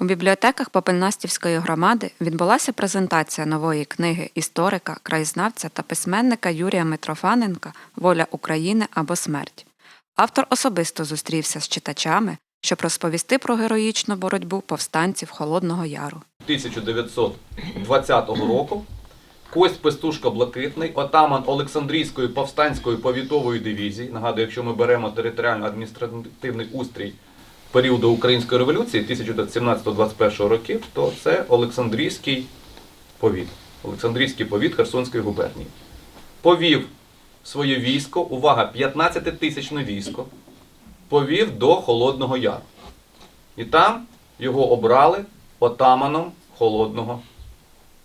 У бібліотеках Попельнастівської громади відбулася презентація нової книги історика, краєзнавця та письменника Юрія Митрофаненка Воля України або смерть. Автор особисто зустрівся з читачами, щоб розповісти про героїчну боротьбу повстанців Холодного Яру. 1920 року Кость Пестушка Блакитний, отаман Олександрійської повстанської повітової дивізії. Нагадую, якщо ми беремо територіально-адміністративний устрій періоду Української революції 1917-21 років, то це Олександрійський повіт. Олександрійський повіт Херсонської губернії. Повів своє військо, увага, 15-тисячне військо, повів до Холодного Яру. І там його обрали отаманом Холодного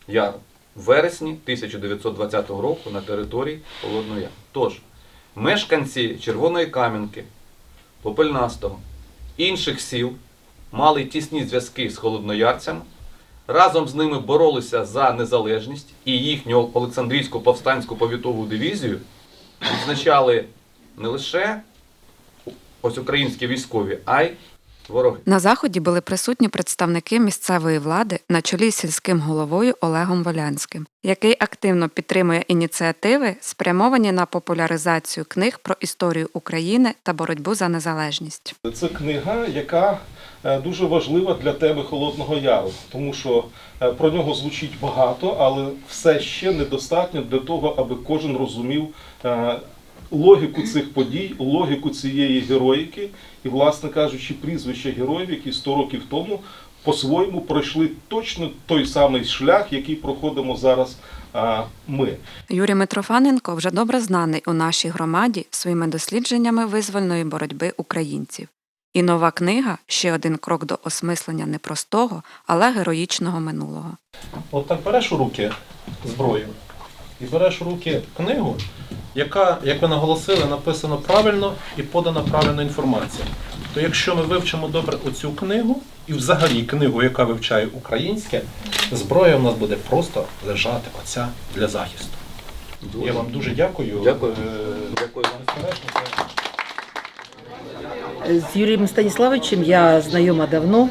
Яру в вересні 1920 року на території Холодного Яру. Тож, мешканці Червоної Кам'янки, Попельнастого, інших сіл мали тісні зв'язки з холодноярцями, разом з ними боролися за незалежність і їхню Олександрійську повстанську повітову дивізію відзначали не лише ось українські військові, а й вороги. На заході були присутні представники місцевої влади на чолі з сільським головою Олегом Волянським, який активно підтримує ініціативи, спрямовані на популяризацію книг про історію України та боротьбу за незалежність. Це книга, яка е, дуже важлива для теми Холодного Яру, тому що е, про нього звучить багато, але все ще недостатньо для того, аби кожен розумів е, логіку цих подій, логіку цієї героїки і, власне кажучи, прізвища героїв, які 100 років тому по-своєму пройшли точно той самий шлях, який проходимо зараз ми. Юрій Митрофаненко вже добре знаний у нашій громаді своїми дослідженнями визвольної боротьби українців. І нова книга ще один крок до осмислення непростого, але героїчного минулого. От так береш у руки зброю і береш у руки книгу, яка, як ви наголосили, написано правильно і подана правильна інформація. То якщо ми вивчимо добре оцю книгу, і взагалі книгу, яка вивчає українське, зброя в нас буде просто лежати оця для захисту. Я вам дуже дякую. Дякую. Е, Дякую. безперечно, З Юрієм Станіславовичем я знайома давно,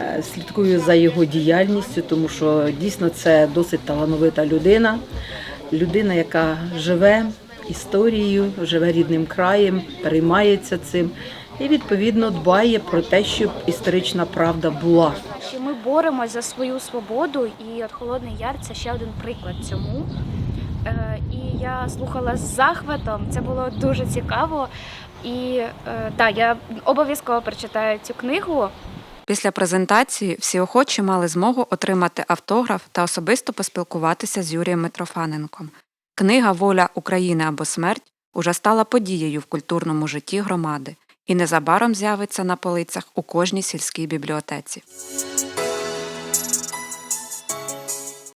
е, слідкую за його діяльністю, тому що дійсно це досить талановита людина, людина, яка живе історією, живе рідним краєм, переймається цим і відповідно дбає про те, щоб історична правда була. ми боремось за свою свободу, і от Холодний Яр це ще один приклад цьому. Е, І я слухала з захватом, це було дуже цікаво. І е, так, я обов'язково прочитаю цю книгу. Після презентації всі охочі мали змогу отримати автограф та особисто поспілкуватися з Юрієм Митрофаненком. Книга Воля України або смерть уже стала подією в культурному житті громади і незабаром з'явиться на полицях у кожній сільській бібліотеці.